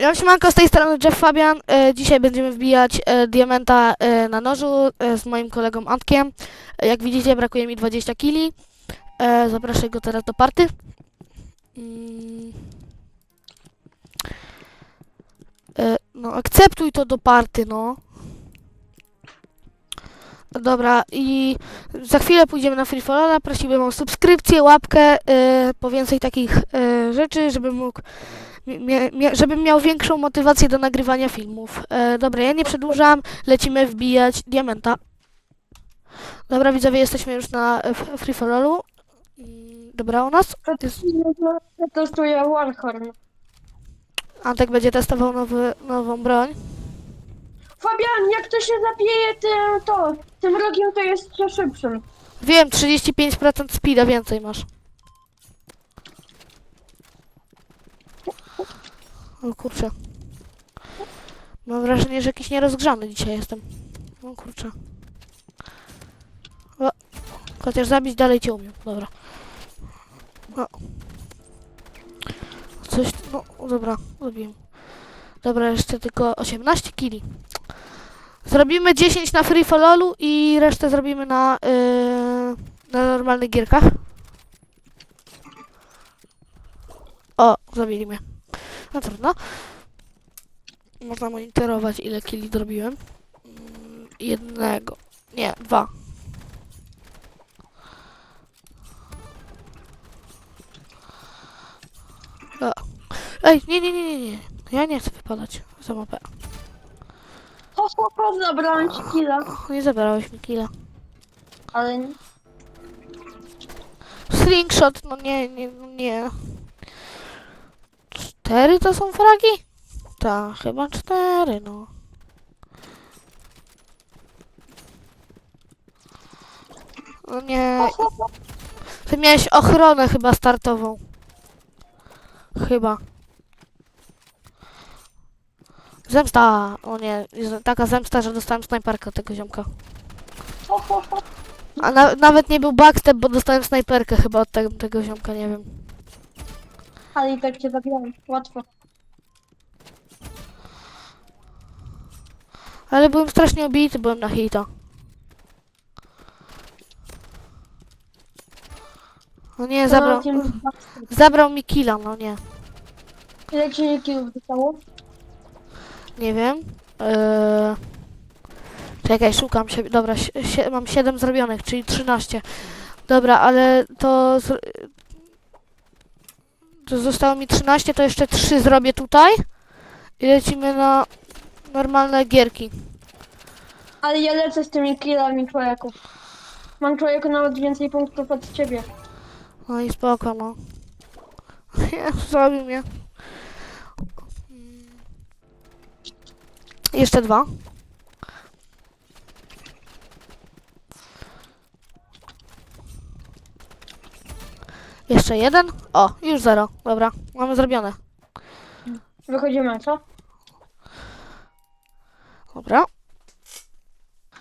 Ja siemanko, z tej strony Jeff Fabian. E, dzisiaj będziemy wbijać e, diamenta e, na nożu z moim kolegą Antkiem. Jak widzicie, brakuje mi 20 kili. Zapraszam go teraz do party. No, akceptuj to do party, no. Dobra, i za chwilę pójdziemy na Free for Alla. Prosiłbym o subskrypcję, łapkę, po więcej takich rzeczy, żebym mógł żebym miał większą motywację do nagrywania filmów. E, dobra, ja nie przedłużam, lecimy wbijać diamenta. Dobra, widzowie, jesteśmy już na e, Free for Allu. Dobra, u nas jest, Testuję Warhorn. Antek będzie testował nowy, nową broń. Fabian, jak to się zabije tym, to, tym rogiem, to jest jeszcze szybszym. Wiem, 35% speeda więcej masz. O kurczę. Mam wrażenie, że jakiś nierozgrzany dzisiaj jestem. O kurczę. O, chociaż zabić dalej cię umiem. Dobra. O. Coś, no dobra, zabiłem. Dobra, jeszcze tylko 18 kili. Zrobimy 10 na free allu i resztę zrobimy na, yy, na normalnych gierkach. O, zabili mnie. No trudno. Można monitorować ile killi zrobiłem. Mm, Jednego. Nie, dwa. O. Ej, nie, nie, nie, nie, nie. Ja nie chcę wypadać mapę. Ho, ho, ho, zabrałem ci killa. Nie zabrałeś mi killa. Ale nie- Slingshot, no nie, nie, no nie. Cztery to są fragi? Tak, chyba cztery, no. No nie, ty miałeś ochronę chyba startową. Chyba. Zemsta! O nie, taka zemsta, że dostałem snajperkę od tego ziomka. A na, nawet nie był backstep, bo dostałem snajperkę chyba od tego, tego ziomka, nie wiem. Ale i tak cię zabiłem. Łatwo. Ale byłem strasznie obity, byłem na hita. No nie, zabrał, To tym- zabrał mi killa, no nie. Ile ci killów zostało? Nie wiem. Eee... Czekaj, szukam się. Dobra, si- mam 7 zrobionych, czyli 13. Dobra, ale to, to zostało mi 13, to jeszcze 3 zrobię tutaj. I lecimy na normalne gierki. Ale ja lecę z tymi killami człowieków. Mam człowieku nawet więcej punktów od ciebie. No i spoko, no. Zabił mnie. Jeszcze dwa. Jeszcze jeden. O, już zero. Dobra, mamy zrobione. Wychodzimy, co? Dobra,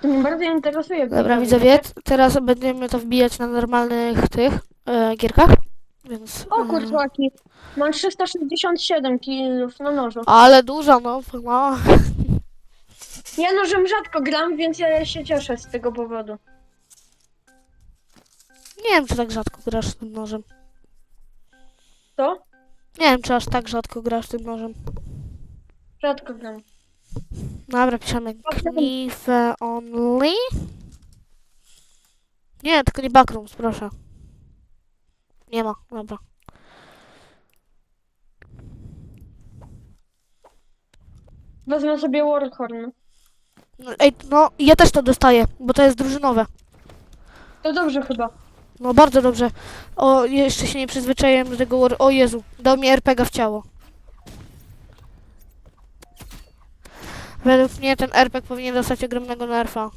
To mnie bardzo interesuje. dobra, widzowie. teraz będziemy to wbijać na normalnych tych e, gierkach. Więc. O kurczaki. Mam 367 killów na nożu. ale dużo, no. no. Ja nożem rzadko gram, więc ja się cieszę z tego powodu. Nie wiem, czy tak rzadko grasz tym nożem. To? Nie wiem, czy aż tak rzadko grasz tym nożem. Rzadko gram. Dobra, piszemy Knife only. Nie, tylko nie backrooms, proszę. Nie ma, dobra. Wezmę sobie Warhorn. No, ej, no, ja też to dostaję, bo to jest drużynowe. To dobrze chyba. No, bardzo dobrze. O, jeszcze się nie przyzwyczaiłem do tego war... O Jezu, dał mi RPG w ciało. Według mnie ten RPG powinien dostać ogromnego nerfa.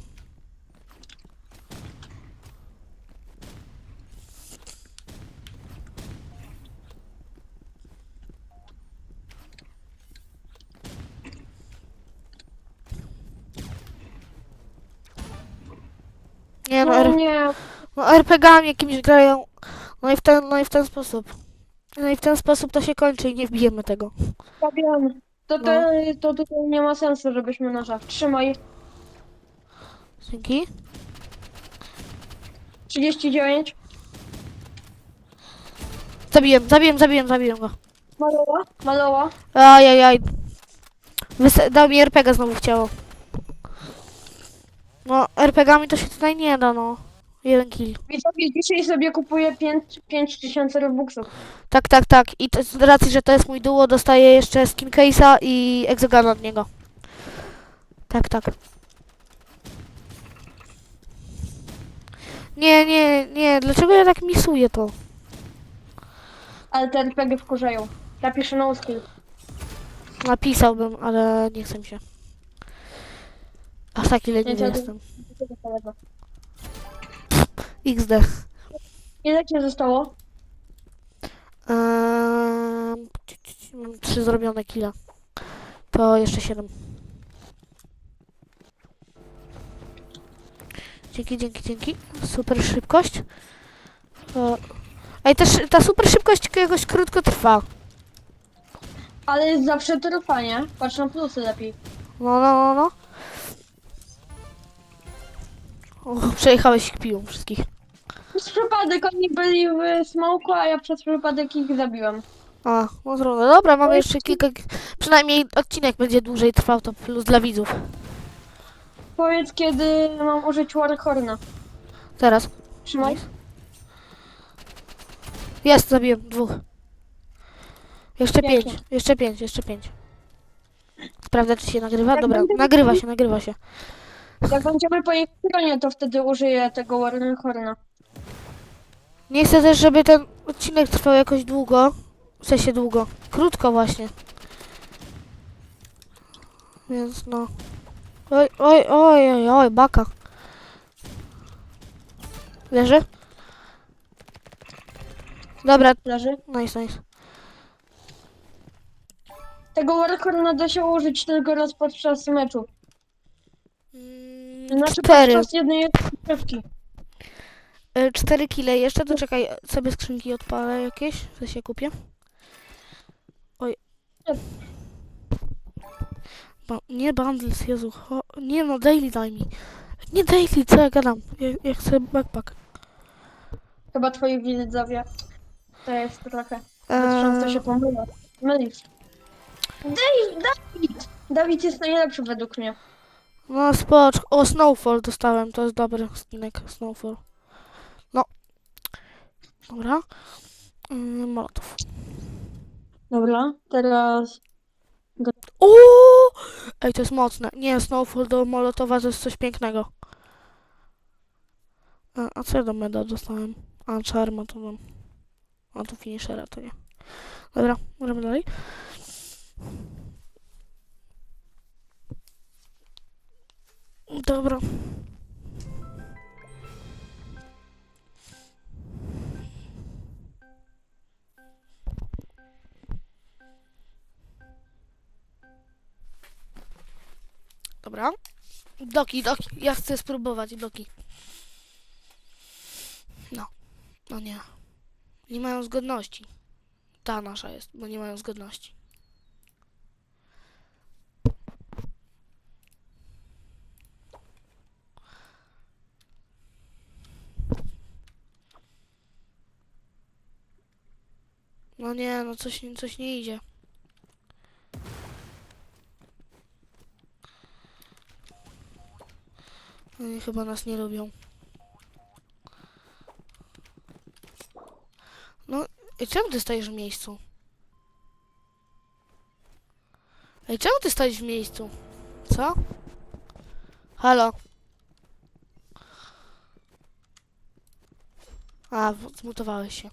Nie no, No nie. No RPG-ami jakimiś grają. No i w ten, no i w ten sposób. No i w ten sposób to się kończy i nie wbijemy tego. Fabian. To, No. te, to tutaj nie ma sensu, żebyśmy noża. Trzymaj. Dzięki. 39. Zabiłem, zabiłem, zabiłem, zabiłem go. Maloła. Maloła. Ajajaj. Wys- dał mi RPG znowu w ciało. No, RPGami to się tutaj nie da, no. Jeden kill. Widzowie, dzisiaj sobie kupuję 5 5000 robuxów. Tak, tak, tak. I to, z racji, że to jest mój duo, dostaję jeszcze skin case'a i exogana od niego. Tak, tak. Nie, nie, nie. Dlaczego ja tak misuję to? Ale te RPG wkurzają. Napiszę no skill. Napisałbym, ale nie chcę mi się. Aż taki leniwy chciałbym- jestem. XD. Ile ci zostało? Ehm, mam trzy zrobione killa. To jeszcze siedem. Dzięki, dzięki, dzięki. Super szybkość. Ej, też ta super szybkość jakoś krótko trwa. Ale jest zawsze trwanie. Patrz na plusy lepiej. No, no, no, no. O, przejechałeś ich piłą wszystkich. Przez przypadek oni byli w smoku, a ja przez przypadek ich zabiłem. A, no trudno. Dobra, mamy jeszcze kilka... Przynajmniej odcinek będzie dłużej trwał, to plus dla widzów. Powiedz, kiedy mam użyć Warhorna. Teraz. Trzymaj. Jest, zabiłem dwóch. Jeszcze Pięknie. pięć, jeszcze pięć, jeszcze pięć. Sprawdzę, czy się nagrywa? Jak Dobra, będę- nagrywa się, nagrywa się. Jak będziemy po ich stronie, to wtedy użyję tego Warhorna. Nie chcę też, żeby ten odcinek trwał jakoś długo. W sensie długo. Krótko właśnie. Więc no. Oj, oj, oj, oj, oj, baka. Leży? Dobra, Leży. nice, nice. Tego Warhorna da się użyć tylko raz podczas meczu. Mm, Znaczy Cztery. podczas jednej rozgrywki. Y, Cztery kile jeszcze, to czekaj, sobie skrzynki odpalę jakieś, co się kupię. Oj. Ba nie bundles, Jezu, cho nie no, daily daj mi. Nie daily, co ja gadam, ja, ja chcę backpack. Chyba twoi widzowie. To jest trochę. Eee... Często się pomyla. Mylisz. Daj, Dawid! Dawid jest najlepszy według mnie. no spocz, o Snowfall dostałem, to jest dobry skinek, Snowfall. Dobra. Yy, Molotov. Dobra, teraz... O! Ej, to jest mocne. Nie, Snowfall do Molotowa to jest coś pięknego. A, a co ja do meda dostałem? A, Charma to mam. A tu finishera to nie. Dobra, możemy dalej. Dobra. Dobra. Doki, doki. Ja chcę spróbować doki. No. No nie. Nie mają zgodności. Ta nasza jest, bo nie mają zgodności. No nie, no coś, coś nie idzie. Oni chyba nas nie lubią. No, i czemu ty stajesz w miejscu? Ej, czemu ty stoisz w miejscu? Co? Halo? A, zmutowałeś się.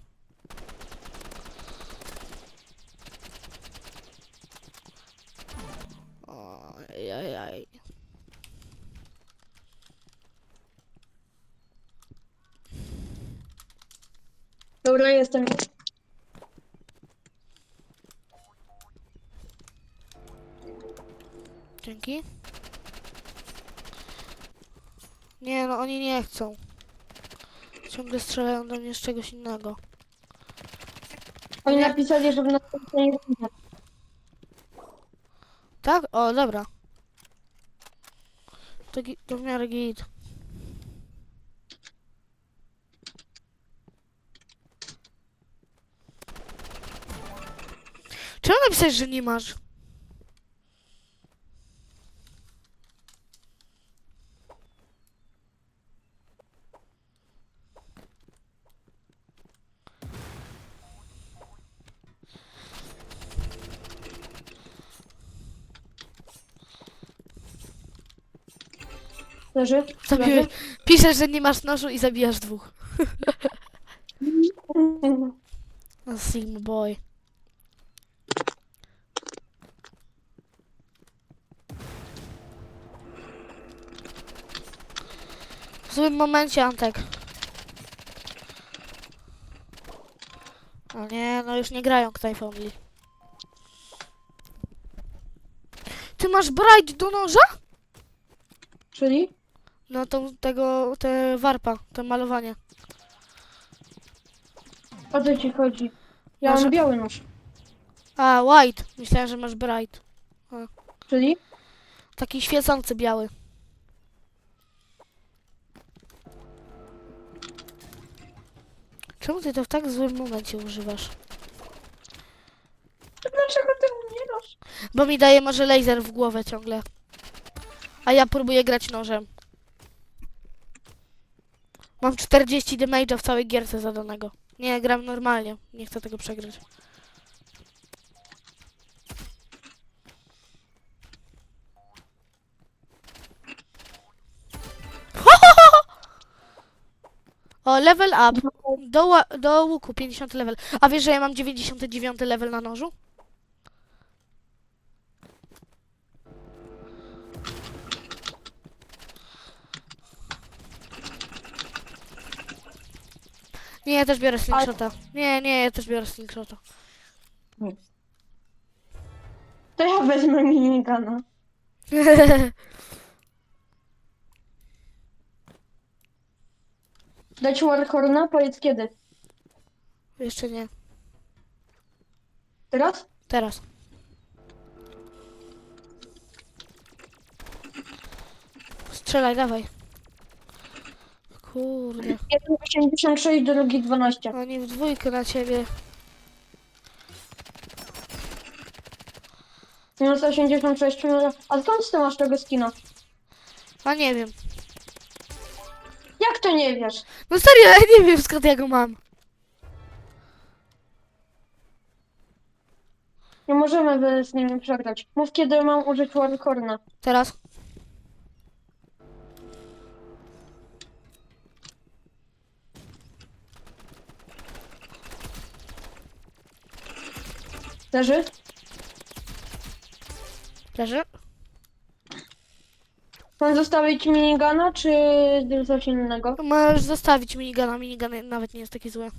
Dobra, jestem. Dzięki. Nie, no oni nie chcą. Ciągle strzelają do mnie z czegoś innego. Oni Nie. napisali, że w następnej rundzie. Tak? O, dobra. To, gi- to w miarę git. Czemu napisać, że nie masz? Leży? Zabiłeś. Piszesz, że nie masz nożu i zabijasz dwóch. A Sigma boy. Złym momencie, Antek. O nie, no już nie grają Knife Only. Ty masz bright do noża? Czyli? No to tego, te warpa, to malowanie. O co ci chodzi? Ja Może- mam biały nóż. A, white. Myślałem, że masz bright. Czyli? Taki świecący biały. Czemu ty to w tak złym momencie używasz? Dlaczego ty umierasz? Bo mi daje może laser w głowę ciągle. A ja próbuję grać nożem. Mam 40 damage'a w całej gierce zadanego. Nie, gram normalnie. Nie chcę tego przegrać. O, level up. Do, ła- do łuku 50 level. A wiesz, że ja mam 99 level na nożu? Nie, ja też biorę slingshota. Nie, nie, ja też biorę slingshota. To ja wezmę minigana. Dać Warhorna? Powiedz kiedy. Jeszcze nie. Teraz? Teraz. Strzelaj, dawaj. Kurde. Jeden 86, drugi 12. Oni w dwójkę na ciebie. Minus 86, minus... A skąd ty masz tego skina? A nie wiem. Jak to nie wiesz? No serio, ja nie wiem skąd ja go mam. Nie możemy by z nimi przegrać. Mów kiedy mam użyć Warhorna. Teraz. Leży? Leży. Mam zostawić minigana, czy coś innego? Możesz zostawić minigana. Minigun nawet nie jest taki zły.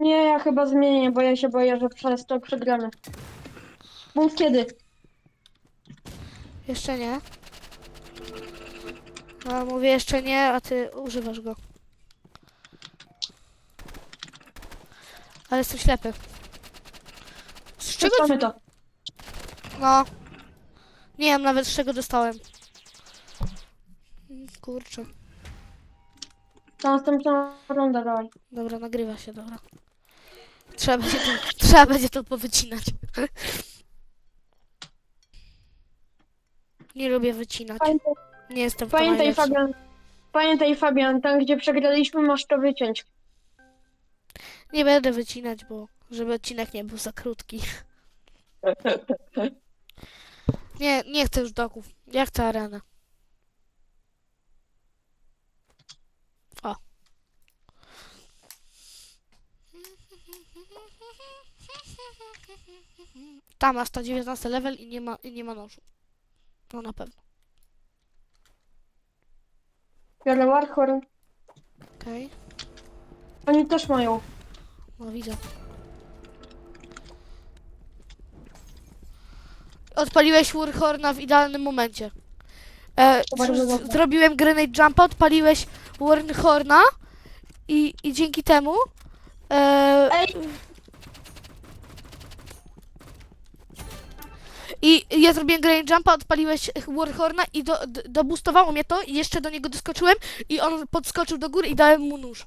Nie, ja chyba zmienię, bo ja się boję, że przez to przegramy. Mów kiedy? Jeszcze nie. A mówię jeszcze nie, a ty używasz go. Ale jestem ślepy. Z czego? Zostawmy to. No. Nie wiem nawet z czego dostałem. Kurczę. To następną rundę dawaj. Dobra, nagrywa się, dobra. Trzeba będzie to, trzeba będzie to powycinać. Nie lubię wycinać. Pamiętaj, Nie jestem pamiętaj. Fabian. Pamiętaj Fabian, tam gdzie przegraliśmy masz to wyciąć. Nie będę wycinać, bo żeby odcinek nie był za krótki. Nie, nie chcę już doków. Ja chcę arenę. O. Tam ma 119 level i nie ma, i nie ma nożu. No na pewno. Biorę Warhorn. Okej. Oni też mają. No widzę. Odpaliłeś Warhorna w idealnym momencie. E, z- zrobiłem grenade jumpa, odpaliłeś Warhorna i, i dzięki temu e, Ej! I ja zrobiłem Grand Jumpa, odpaliłeś Warhorna i do, do, dobustowało mnie to i jeszcze do niego doskoczyłem i on podskoczył do góry i dałem mu nóż.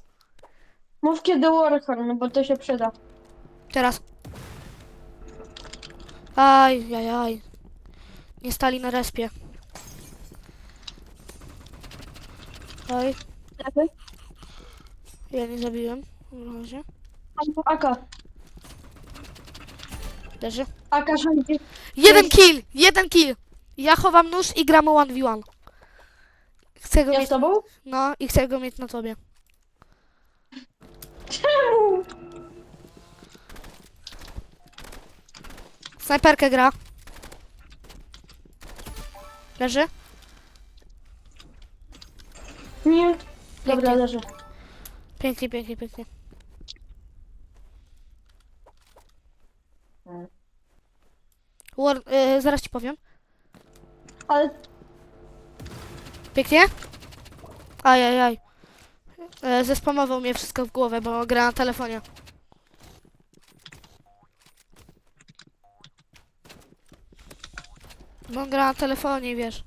Mów kiedy Warhorn, bo to się przyda. Teraz. Aj, aj, aj. Nie stali na respie. Oj, Lepiej? ja nie zabiłem. Na razie. Aka. Leży. Aka rządzi. Jeden kill! Jeden kill! Ja chowam nóż i gramy 1v1. Chcę go Ja mieć, z tobą? no i chcę go mieć na tobie. Czemu? Snajperkę gra. Leży? Nie. Dobra, Pięknie. leży. Pięknie, pięknie, pięknie. War, y, zaraz ci powiem. Ale Pięknie? Ajajaj. E, Zespamował mnie wszystko w głowę, bo gra na telefonie. No gra na telefonie, wiesz.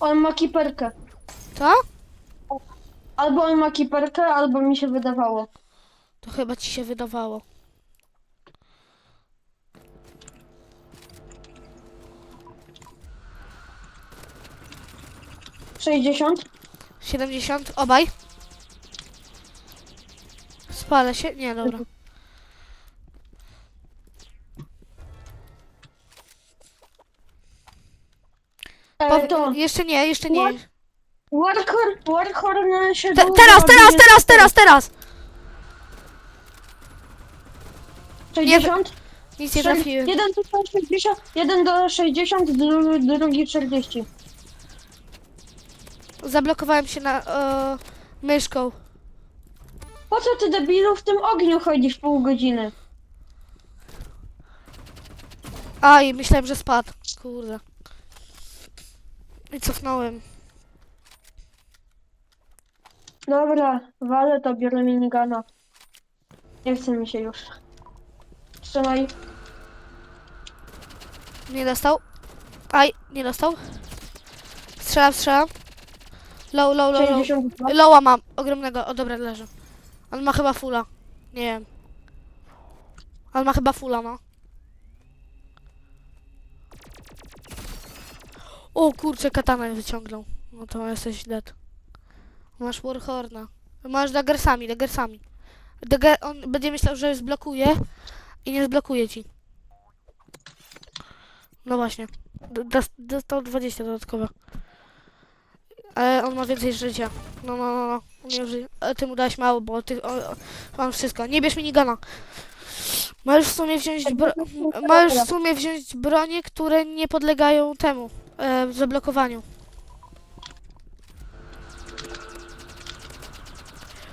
on ma kiperkę. Co? Albo on ma kiperkę, albo mi się wydawało. To chyba ci się wydawało. Sześćdziesiąt. 70, obaj. Spalę się? Nie, dobra. E, to. jeszcze nie, jeszcze nie. Warhorn, Warhorn się Te, długo teraz, teraz, teraz, teraz, teraz! 60. Nic nie trafiłem. Jeden do 60, jeden do 60, dru- drugi 40. Zablokowałem się na e, myszką. Po co ty debilu w tym ogniu chodzisz pół godziny? Aj, myślałem, że spadł. Kurde. I cofnąłem. Dobra, walę to, biorę minigana. Nie chce mi się już. Strzelaj. Nie dostał. Aj, nie dostał. Strzelam, strzelam. Low, low, low, low. 62. Lowa mam, ogromnego. O, dobra, leży. On ma chyba fula. Nie wiem. On ma chyba fula, no. O kurczę, katanę wyciągnął. No to jesteś dead. Masz Warhorna. Masz daggersami, daggersami. Dagger, on będzie myślał, że zblokuje i nie zblokuje ci. No właśnie. D- dos- Dostał 20 dodatkowe. Ale on ma więcej życia. No, no, no, no. Nie. Ale ty mu dałeś mało, bo ty o, o, mam wszystko. Nie bierz minigana. Możesz w sumie wziąć bro... Możesz w sumie wziąć bronie, które nie podlegają temu e, zablokowaniu.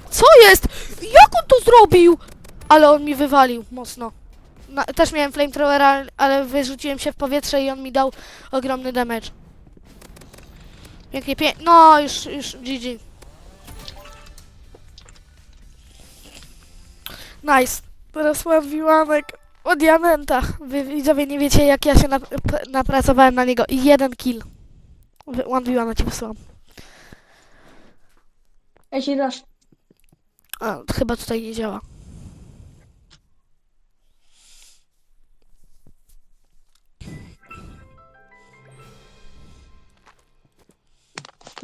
Co jest? Jak on to zrobił? Ale on mi wywalił mocno. Na, też miałem flamethrowera, ale wyrzuciłem się w powietrze i on mi dał ogromny damage. Pięknie, pięknie. No, już, już GG. Nice. Teraz mam wiłanek o diamenta. Wy widzowie nie wiecie jak ja się nap napracowałem na niego. I jeden kill. One v na ci wysyłam. Ja ci dasz. A, chyba tutaj nie działa.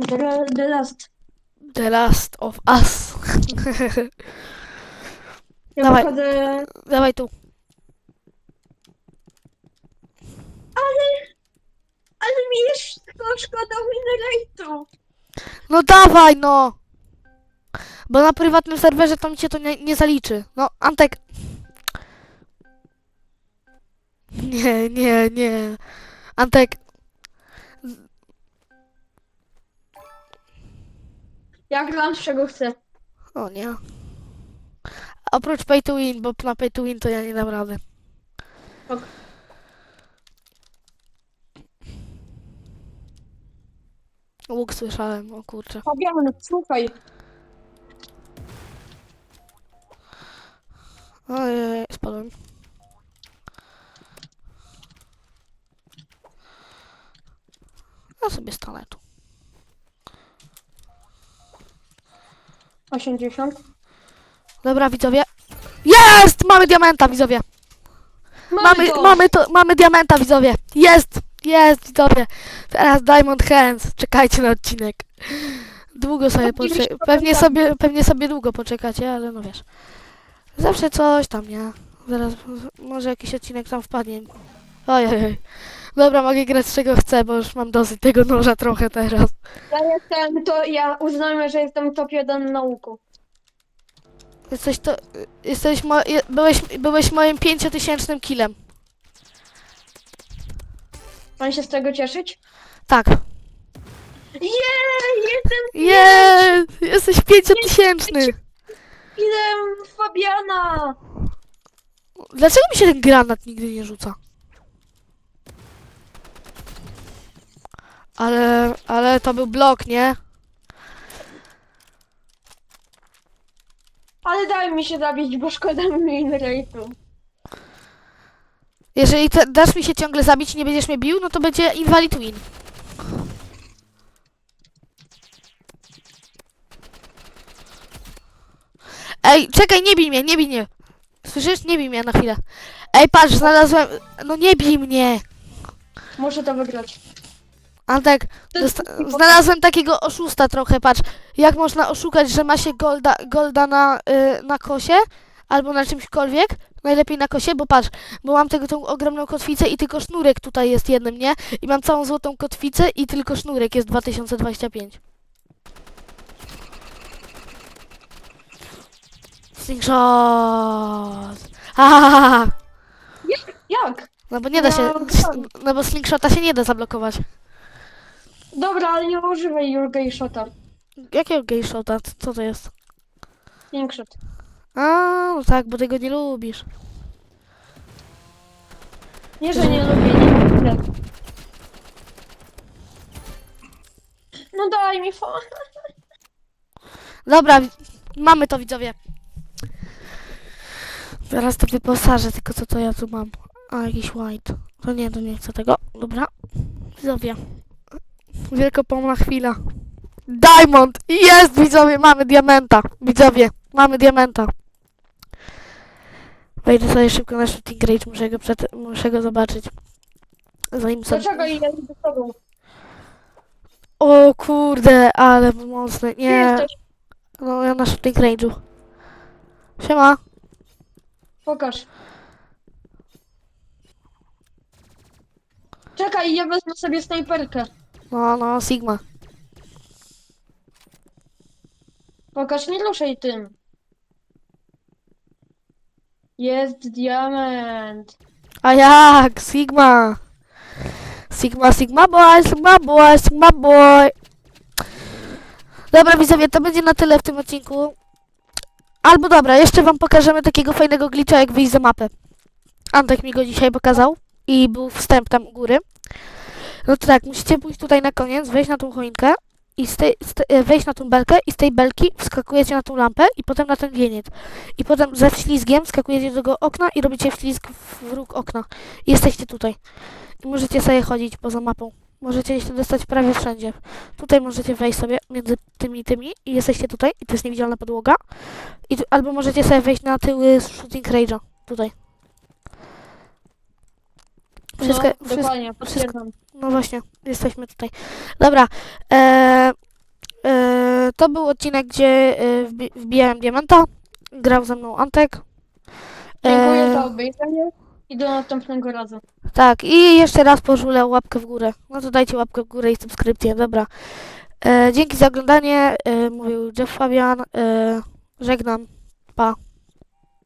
The, the last. The Last of Us. Ja Dawaj. Dawaj tu. Ale... Ale mi jest tylko szkoda winrate'u. No dawaj no! Bo na prywatnym serwerze to mi cię to nie, nie zaliczy. No, Antek. Nie, nie, nie. Antek, Ja gram z czego chcę. O nie. Oprócz pay to win, bo na pay to win to ja nie dam rady. Ok. Łuk słyszałem, o kurczę. Fabian, słuchaj. Ojej, spadłem. Ja sobie stanę tu. 80. Dobra, widzowie. Jest! Mamy diamenta, widzowie. Mamy, mamy, to, mamy diamenta, widzowie. Jest! Jest, widzowie. Teraz Diamond Hands. Czekajcie na odcinek. Długo sobie Oczywiście, poczekać. Pewnie pamiętam. sobie, pewnie sobie długo poczekacie, ale no wiesz. Zawsze coś tam, nie? Zaraz, może jakiś odcinek tam wpadnie. Oj, oj, oj. Dobra, mogę grać z czego chcę, bo już mam dosyć tego noża trochę teraz. Ja jestem, to ja uznajmy, że jestem top 1 na łuku. Jesteś to... Jesteś mo, je- byłeś, byłeś moim pięciotysięcznym killem. Mam się z tego cieszyć? Tak. Jej, jestem Jest! Jesteś pięciotysięczny! killem Fabiana! Dlaczego mi się ten granat nigdy nie rzuca? Ale, ale to był blok, nie? Ale daj mi się zabić, bo szkoda mi inrate'u. Jeżeli te, dasz mi się ciągle zabić i nie będziesz mnie bił, no to będzie invalid win. Ej, czekaj, nie bij mnie, nie bij mnie. Słyszysz? Nie bij mnie na chwilę. Ej, patrz, znalazłem... No nie bij mnie. Muszę to wygrać. Antek, Dosta- znalazłem takiego oszusta trochę, patrz. Jak można oszukać, że ma się golda, golda na, y, na kosie albo na czymśkolwiek? Najlepiej na kosie, bo patrz, bo mam tego tą ogromną kotwicę i tylko sznurek tutaj jest jednym, nie? I mam całą złotą kotwicę i tylko sznurek jest 2025. Slingshot! Hahaha! Jak? No bo nie da się, No, tak. no bo slingshota się nie da zablokować. Dobra, ale nie używaj your gay shota. Jakiego gay shota? Co- to jest? Slingshot. A, no tak, bo tego nie lubisz. Nie, że nie lubię, nie lubię. No daj mi fa... Dobra, mamy to widzowie. Zaraz to wyposażę, tylko co to ja tu mam? A, jakiś white. To nie, to nie chcę tego. Dobra. Widzowie. Wielkopomna chwila. Diamond! Jest, widzowie, mamy diamenta. Widzowie, mamy diamenta. Wejdę sobie szybko na shooting range, muszę go, przed, muszę go zobaczyć. Zanim sobie... Dlaczego idę z tobą? O kurde, ale mocne. Gdzie Nie. jesteś? No, ja na shooting range'u. Siema. Pokaż. Czekaj, ja wezmę sobie snajperkę. No, no, Sigma. Pokaż, nie ruszaj tym. Jest diament. A jak? Sigma. Sigma, Sigma boy, Sigma boy, Sigma boy. Dobra, widzowie, to będzie na tyle w tym odcinku. Albo dobra, jeszcze wam pokażemy takiego fajnego glitcha, jak wyjść za mapę. Antek mi go dzisiaj pokazał i był wstęp tam u góry. No to tak, musicie pójść tutaj na koniec, wejść na tą choinkę i z tej, z te, e, wejść na tą belkę i z tej belki wskakujecie na tą lampę i potem na ten wieniec. I potem ze wślizgiem skakujecie do tego okna i robicie wślizg w róg okna. I jesteście tutaj. I możecie sobie chodzić poza mapą. Możecie się dostać prawie wszędzie. Tutaj możecie wejść sobie między tymi i tymi i jesteście tutaj i to jest niewidzialna podłoga. I tu, albo możecie sobie wejść na tyły shooting rage'a. Tutaj. Wszystko, no, wszystko, dokładnie, potwierdzam. no właśnie, jesteśmy tutaj. Dobra. E, e, to był odcinek, gdzie e, wbi wbijałem diamenta. Grał ze mną Antek. Dziękuję E, za obejrzenie i do następnego razu. Tak, i jeszcze raz pożulę łapkę w górę. No to dajcie łapkę w górę i subskrypcję, dobra. E, dzięki za oglądanie. E, mówił Jeff Fabian. E, żegnam. Pa.